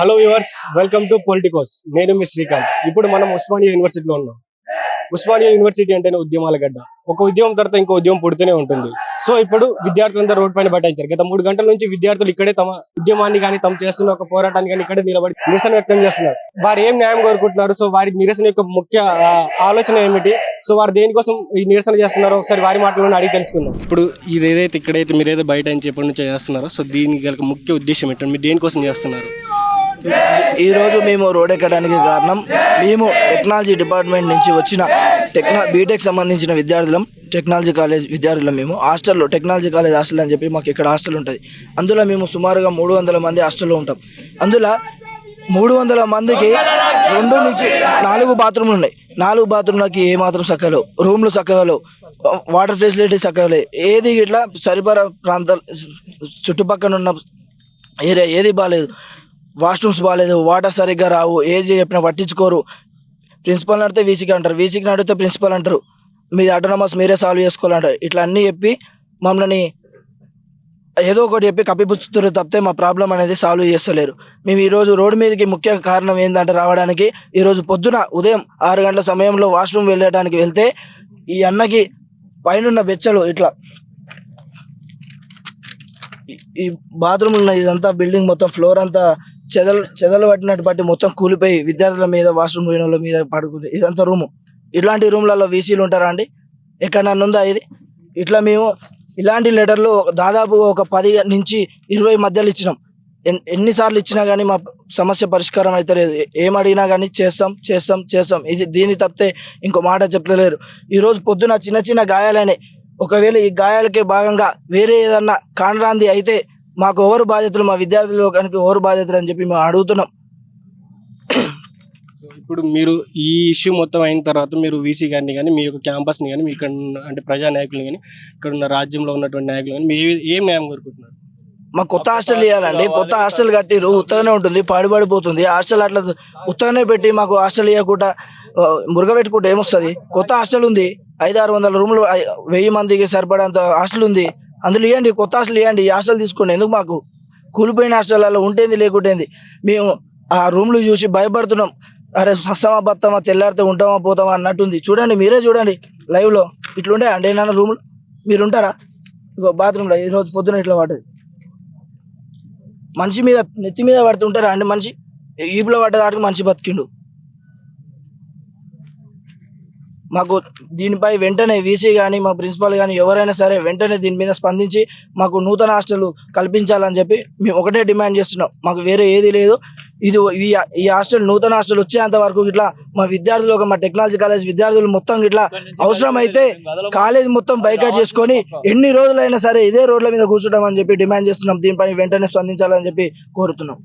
Hello viewers welcome to Politicos నేను మీ శ్రీకాంత్. ఇప్పుడు మనం ఉస్మానియా యూనివర్సిటీలో ఉన్నాం. ఉస్మానియా యూనివర్సిటీ అంటేనే ఉద్యమాల గడ్డ. ఒక ఉద్యమం తర్వాత ఇంకో ఉద్యమం పుడుతూనే ఉంటుంది. సో ఇప్పుడు విద్యార్థులంతా రోడ్ పైన బటాయించారు. గత మూడు గంటల నుంచి విద్యార్థులు ఇక్కడే తమ ఉద్యమాన్ని కానీ తమ చేస్తున్న ఒక పోరాటాన్ని కానీ ఇక్కడే నిలబడి నిరసన వ్యక్తం చేస్తున్నారు. వారు ఏం న్యాయం కోరుకుంటున్నారు? సో వారి నిరసన యొక్క ముఖ్య ఆలోచన ఏమిటి? సో వారు దేనికోసం ఈ నిరసన చేస్తున్నారో ఒకసారి వారి మాటలను అడిగి తెలుసుకుందాం. ఇప్పుడు ఇది ఏదైతే ఇక్కడైతే మీరు ఏదో బయట నుంచి ఎప్పటి నుంచో చేస్తున్నారో సో దీనికి గల ముఖ్య ఉద్దేశం ఏంటంటే మీరు దేనికోసం చేస్తున్నారు? ఈరోజు మేము రోడ్ ఎక్కడానికి కారణం మేము టెక్నాలజీ డిపార్ట్మెంట్ నుంచి వచ్చిన టెక్నా బీటెక్ సంబంధించిన విద్యార్థులం టెక్నాలజీ కాలేజ్ విద్యార్థులం మేము. హాస్టల్లో టెక్నాలజీ కాలేజ్ హాస్టల్ అని చెప్పి మాకు ఇక్కడ హాస్టల్ ఉంటుంది. అందులో మేము సుమారుగా మూడు వందల మంది హాస్టల్లో ఉంటాం. అందులో మూడు వందల మందికి రెండు నుంచి నాలుగు బాత్రూమ్లు ఉన్నాయి. నాలుగు బాత్రూమ్లకి ఏ మాత్రం చక్కలేవు రూమ్లు చక్కగలేవు వాటర్ ఫెసిలిటీ చక్కగలేవు ఏది ఇట్లా సరిపరా ప్రాంతాలు చుట్టుపక్కల ఉన్న ఏరియా ఏది బాగాలేదు వాష్రూమ్స్ బాగాలేదు వాటర్ సరిగ్గా రావు ఏజీ చెప్పినా పట్టించుకోరు. ప్రిన్సిపల్ని నడితే వీసీకి అంటారు వీసీకి అడిగితే ప్రిన్సిపల్ అంటారు. మీది అటోనమస్ మీరే సాల్వ్ చేసుకోవాలంటారు. ఇట్లా అన్నీ చెప్పి మమ్మల్ని ఏదో ఒకటి చెప్పి కప్పిపుచ్చుతారు తప్పితే మా ప్రాబ్లం అనేది సాల్వ్ చేస్తలేరు. మేము ఈరోజు రోడ్డు మీదకి ముఖ్య కారణం ఏంటంటే రావడానికి ఈరోజు పొద్దున ఉదయం ఆరు గంటల సమయంలో వాష్రూమ్ వెళ్ళడానికి వెళ్తే ఈ అన్నకి పైనున్న బెచ్చలు ఇట్లా ఈ- ఈ బాత్రూమ్ ఉన్న ఇదంతా బిల్డింగ్ మొత్తం ఫ్లోర్ అంతా చెదలు చెదలు పట్టినట్టు బట్టి మొత్తం కూలిపోయి విద్యార్థుల మీద వాష్రూమ్ పోయిన వాళ్ళ మీద పడుకుంది. ఇదంతా రూము. ఇట్లాంటి రూమ్లలో వీసీలు ఉంటారా అండి? ఎక్కడన్నా ఉందా ఇది? ఇట్లా మేము ఇలాంటి లెటర్లు దాదాపు ఒక పది నుంచి ఇరవై మధ్యలో ఇచ్చినాం. ఎన్- ఎన్నిసార్లు ఇచ్చినా కానీ మా సమస్య పరిష్కారం అయితే లేదు ఏం అడిగినా కానీ చేస్తాం చేస్తాం చేస్తాం. ఇది దీన్ని తప్పితే ఇంకో మాట చెప్పలేరు. ఈరోజు పొద్దున చిన్న చిన్న గాయాలనే ఒకవేళ ఈ గాయాలకే భాగంగా వేరే ఏదన్నా కానరాంది అయితే మాకు ఎవరు బాధ్యతలు మా విద్యార్థులు కనుక ఎవరు బాధ్యతలు అని చెప్పి మేము అడుగుతున్నాం. ఇప్పుడు మీరు ఈ ఇష్యూ మొత్తం అయిన తర్వాత మీరు వీసీ గారిని కానీ మీ యొక్క క్యాంపస్ని కానీ మీ ఇక్కడ ఉన్న అంటే ప్రజా నాయకులు కానీ ఇక్కడ ఉన్న రాజ్యంలో ఉన్నటువంటి నాయకులు కానీ మీరు ఏ- ఏం న్యాయం కోరుకుంటున్నారు? మాకు కొత్త హాస్టల్ ఇవ్వాలండి కొత్త హాస్టల్ కట్టిరు ఉత్తగానే ఉంటుంది పాడుపడిపోతుంది. హాస్టల్ అట్లా ఉత్తగానే పెట్టి మాకు హాస్టల్ ఇవ్వకుండా ఆ, మురుగ పెట్టుకుంటే ఏమొస్తుంది? కొత్త హాస్టల్ ఉంది ఐదు ఆరు వందల రూములు వెయ్యి మందికి సరిపడేంత హాస్టల్ ఉంది. అందులో ఇవ్వండి కొత్త హాస్టల్ ఇవ్వండి ఈ హాస్టల్ తీసుకోండి. ఎందుకు మాకు? కూలిపోయిన హాస్టల్లో ఉంటేంది లేకుంటేంది? మేము ఆ రూమ్లు చూసి భయపడుతున్నాం. అరే సస్తమా బత్తమా తెల్లారితే ఉంటామా పోతామా అన్నట్టుంది. చూడండి మీరే చూడండి లైవ్లో ఇట్లుండే అండి నాన్న రూమ్లు? మీరు ఉంటారా ఇగో బాత్రూంలో ఈ రోజు పొద్దున ఇట్లా పడ్డది. మనిషి మీద నెత్తి మీద పడుతుంటారా అండి మనిషి? ఈపులో పడ్డదాటికి మనిషి బతికిండు. మాకు దీనిపై వెంటనే వీసీ కానీ మా ప్రిన్సిపాల్ కానీ ఎవరైనా సరే వెంటనే దీని మీద స్పందించి మాకు నూతన హాస్టల్ కల్పించాలని చెప్పి మేము ఒకటే డిమాండ్ చేస్తున్నాం. మాకు వేరే ఏది లేదు. ఇది ఈ ఈ హాస్టల్ నూతన హాస్టల్ వచ్చేంత వరకు ఇట్లా మా విద్యార్థులు ఒక మా టెక్నాలజీ కాలేజ్ విద్యార్థులు మొత్తం ఇట్లా అవసరమైతే కాలేజ్ మొత్తం బైకాట్ చేసుకొని ఎన్ని రోజులైనా సరే ఇదే రోడ్ల మీద కూర్చుంటామని చెప్పి డిమాండ్ చేస్తున్నాం. దీనిపై వెంటనే స్పందించాలని చెప్పి కోరుతున్నాం.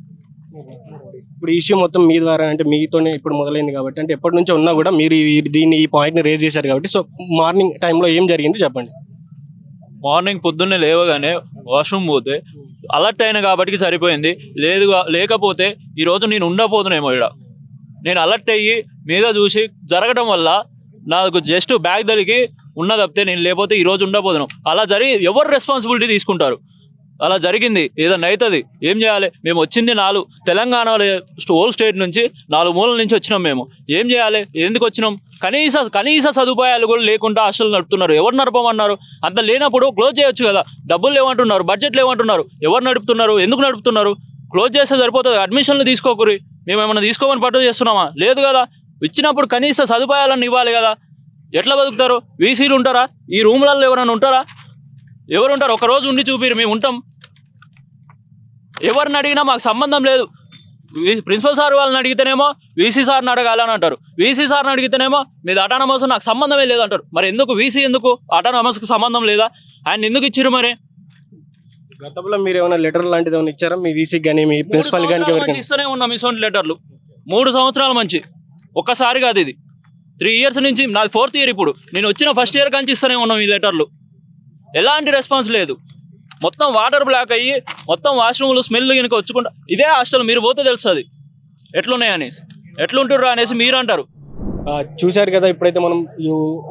ఇప్పుడు ఇష్యూ మొత్తం మీ ద్వారా అంటే మీతోనే ఇప్పుడు మొదలైంది కాబట్టి అంటే ఎప్పటి నుంచో ఉన్నా కూడా మీరు ఈ- దీన్ని ఈ పాయింట్ని రేజ్ చేశారు కాబట్టి సో మార్నింగ్ టైంలో ఏం జరిగింది చెప్పండి. మార్నింగ్ పొద్దున్నే లేవగానే వాష్రూమ్ పోతే అలర్ట్ అయిన కాబట్టి సరిపోయింది. లేదు లేకపోతే ఈ రోజు నేను ఉండపోతున్నామో ఇక్కడ నేను అలర్ట్ అయ్యి మీద చూసి జరగడం వల్ల నాకు జస్ట్ బ్యాగ్ దొరికి ఉన్న తప్పితే నేను లేకపోతే ఈ రోజు అలా జరిగి ఎవరు రెస్పాన్సిబిలిటీ తీసుకుంటారు? అలా జరిగింది. ఏదన్నా అవుతుంది ఏం చేయాలి? మేము వచ్చింది నాలుగు. తెలంగాణలో హోల్ స్టేట్ నుంచి నాలుగు మూలల నుంచి వచ్చినాం మేము. ఏం చేయాలి? ఎందుకు వచ్చినాం? కనీస కనీస సదుపాయాలు కూడా లేకుండా హాస్టల్ నడుపుతున్నారు. ఎవరు నడపమన్నారు? అంత లేనప్పుడు క్లోజ్ చేయొచ్చు కదా. డబ్బులు లేవంటున్నారు. బడ్జెట్ లేవంటున్నారు. ఎవరు నడుపుతున్నారు? ఎందుకు నడుపుతున్నారు? క్లోజ్ చేస్తే సరిపోతుంది. అడ్మిషన్లు తీసుకోకూరి. మేము ఏమైనా తీసుకోమని పట్టు చేస్తున్నామా? లేదు కదా. ఇచ్చినప్పుడు కనీస సదుపాయాలను ఇవ్వాలి కదా. ఎట్లా బతుకుతారు? వీసీలు ఉంటారా? ఈ రూమ్లలో ఎవరైనా ఉంటారా? ఎవరు ఉంటారు ఒకరోజు ఉండి చూపిరు. మేము ఉంటాం. ఎవరిని అడిగినా మాకు సంబంధం లేదు. ప్రిన్సిపల్ సార్ వాళ్ళని అడిగితేనేమో వీసీ సార్ని అడగాలని అంటారు. వీసీ సార్ని అడిగితేనేమో మీది అటానమస్ నాకు సంబంధమే లేదు అంటారు. మరి ఎందుకు వీసీ ఎందుకు అటానమస్కి సంబంధం లేదా? ఆయన ఎందుకు ఇచ్చిర్రు మరి? గతంలో మీరు ఏమైనా లెటర్ లాంటిది ఏమైనా ఇచ్చారా? మీ వీసీకి కానీ మీ ప్రిన్సిపల్ కానీ ఇస్తూనే ఉన్నాం ఇటువంటి లెటర్లు. మూడు సంవత్సరాల మంచి ఒక్కసారి కాదు ఇది. త్రీ ఇయర్స్ నుంచి నాది ఫోర్త్ ఇయర్ ఇప్పుడు. నేను వచ్చిన ఫస్ట్ ఇయర్ నుంచి ఇస్తూనే ఉన్నాం ఈ లెటర్లు. ఎలాంటి రెస్పాన్స్ లేదు. మొత్తం వాటర్ బ్లాక్ అయ్యి మొత్తం వాష్రూమ్లు స్మెల్ కనుక వచ్చుకుంటా ఇదే హాస్టల్ మీరు పోతే తెలుస్తుంది ఎట్లున్నాయి అనేసి ఎట్లుంటుర్రు అనేసి మీరు అంటారు చూశారు కదా ఇప్పుడైతే మనం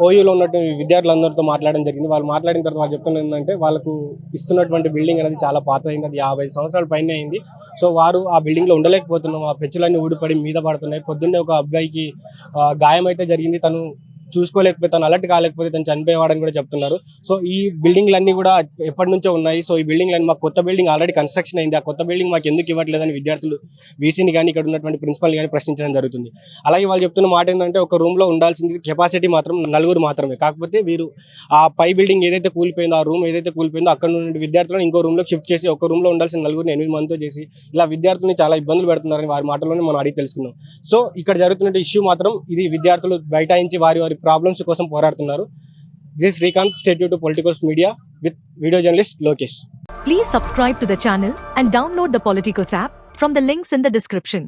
ఓయూలో ఉన్నట్టు విద్యార్థులందరితో మాట్లాడడం జరిగింది. వాళ్ళు మాట్లాడిన తర్వాత వాళ్ళు చెప్తున్నది ఏంటంటే వాళ్ళకు ఇస్తున్నటువంటి బిల్డింగ్ అనేది చాలా పాత అయింది అది యాభై సంవత్సరాల పైన అయింది. సో వారు ఆ బిల్డింగ్లో ఉండలేకపోతున్నాం ఆ పెచ్చులన్నీ ఊడిపడి మీద పడుతున్నాయి. పొద్దున్నే ఒక అబ్బాయికి గాయం అయితే జరిగింది. తను చూసుకోలేకపోతే తను అలర్ట్ కాలేకపోతే తను చనిపోయేవాడని కూడా చెప్తున్నారు. సో ఈ బిల్డింగ్లన్నీ కూడా ఎప్పటి నుంచో ఉన్నాయి. సో ఈ బిల్డింగ్లన్నీ మాకు కొత్త బిల్డింగ్ ఆల్రెడీ కన్స్ట్రక్షన్ అయింది. ఆ కొత్త బిల్డింగ్ మాకు ఎందుకు ఇవ్వట్లేదని విద్యార్థులు వీసీని కానీ ఇక్కడ ఉన్నటువంటి ప్రిన్సిపల్ని కానీ ప్రశ్నించడం జరుగుతుంది. అలాగే వాళ్ళు చెప్తున్న మాట ఏంటంటే ఒక రూమ్లో ఉండాల్సింది కెపాసిటీ మాత్రం నలుగురు మాత్రమే. కాకపోతే వీరు ఆ పై బిల్డింగ్ ఏదైతే కూలిపోయిందో ఆ రూమ్ ఏదైతే కూలిపోయిందో అక్కడ నుండి విద్యార్థులను ఇంకో రూమ్లో షిఫ్ట్ చేసి ఒక రూమ్లో ఉండాల్సిన నలుగురిని ఎనిమిది మందితో చేసి ఇలా విద్యార్థులని చాలా ఇబ్బందులు పెడుతున్నారని వారి మాటలోనే మనం అడిగి తెలుసుకున్నాం. సో ఇక్కడ జరుగుతున్న ఇష్యూ మాత్రం ఇది విద్యార్థులు బైఠాయించి వారి వారి ప్రాబ్లమ్స్ కోసం పోరాడుతున్నారు. This Srikanth statue to politicals media with video journalist Lokesh please subscribe to the and download the Politicos app from the in the description